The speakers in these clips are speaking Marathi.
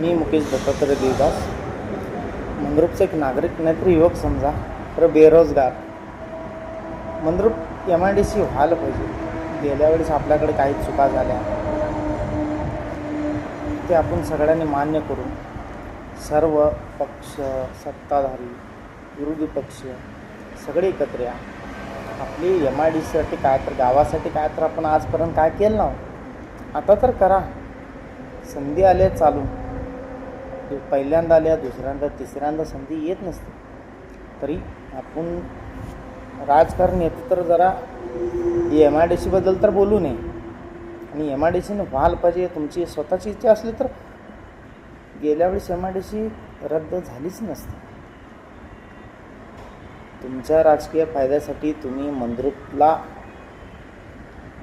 मी मुकेश दत्तात्रय देवदास. मंद्रुपचा एक नागरिक नाहीतर युवक समजा तर बेरोजगार. Mandrup M I D C व्हायला पाहिजे. गेल्या वेळेस आपल्याकडे काही चुका झाल्या. ते आपण सगळ्यांनी मान्य करून सर्व पक्ष सत्ताधारी विरोधी पक्ष सगळे एकत्र या. आपली एम आय डी सीसाठी काय तर गावासाठी काय तर आपण आजपर्यंत काय केलं ना आता तर करा. संधी आल्या चालून. पहिल्यांदा आल्या दुसऱ्यांदा तिसऱ्यांदा संधी येत नसते. तरी आपण राजकारण येतं तर जरा एम आय डी सीबद्दल तर बोलू नये. आणि एम आय डी सीनं व्हायला पाहिजे तुमची स्वतःची इच्छा असली तर गेल्या वेळेस एम आय डी सी रद्द झालीच नसते. तुमच्या राजकीय फायद्यासाठी तुम्ही मंद्रुपला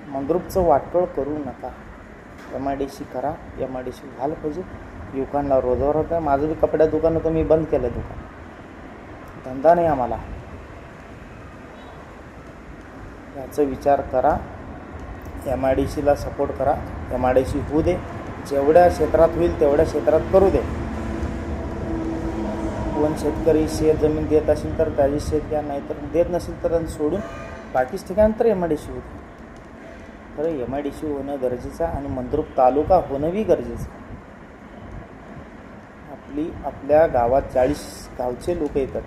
मंद्रुपचं वाटोळ करू नका. एम आय डी सी करा एम आय डी सी व्हायला पाहिजे. युवकांना रोजगार होतं. माझं बी कपड्या दुकान होतं मी बंद केलं दुकान. धंदा नाही आम्हाला. याचा विचार करा. एम आय डी सीला सपोर्ट करा. एम आय डी सी होऊ दे. जेवढ्या क्षेत्रात होईल तेवढ्या क्षेत्रात करू दे. कोण शेतकरी शेत जमीन देत असेल तर त्याची शेत द्या नाही तर देत नसेल तर सोडून बाकीच ठिकाण तर एम आय डी सी होते खरं एम आय डी सी होणं गरजेचं आहे आणि मंद्रुप तालुका होणं बी गरजेचं आहे. आपली आपल्या गावात चाळीस गावचे लोक येतात.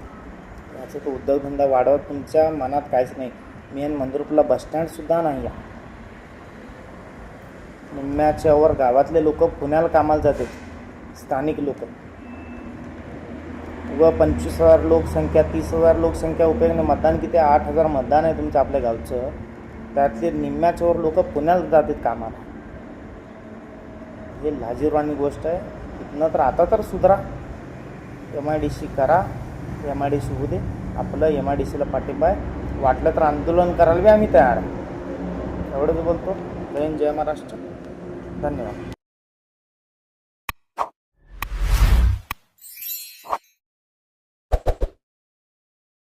याचा तो उद्योगधंदा वाढवत तुमच्या मनात काहीच नाही. मेन बस बसस्टँडसुद्धा नाही आहे निम्म्याच्या वर गावातले लोक पुण्याला कामाला जातात. स्थानिक लोक. व पंचवीस हजार लोकसंख्या तीस हजार लोकसंख्या उपयोग मतदान किती? आठ हजार मतदान आहे तुमचं आपल्या गावचं. त्यातले निम्म्याच्यावर लोक पुण्याला जातात कामाला. हे लाजीरवाणी गोष्ट आहे. नंतर तर आता तर सुधारा. एम आय डी सी करा एम आय डी सी होऊ दे. आपलं एम आय डी सीला पाठिंबा आहे. वाटलं तर आंदोलन करायला बी आम्ही तयार आहे. एवढंच बोलतो. जय जय महाराष्ट्र. धन्यवाद.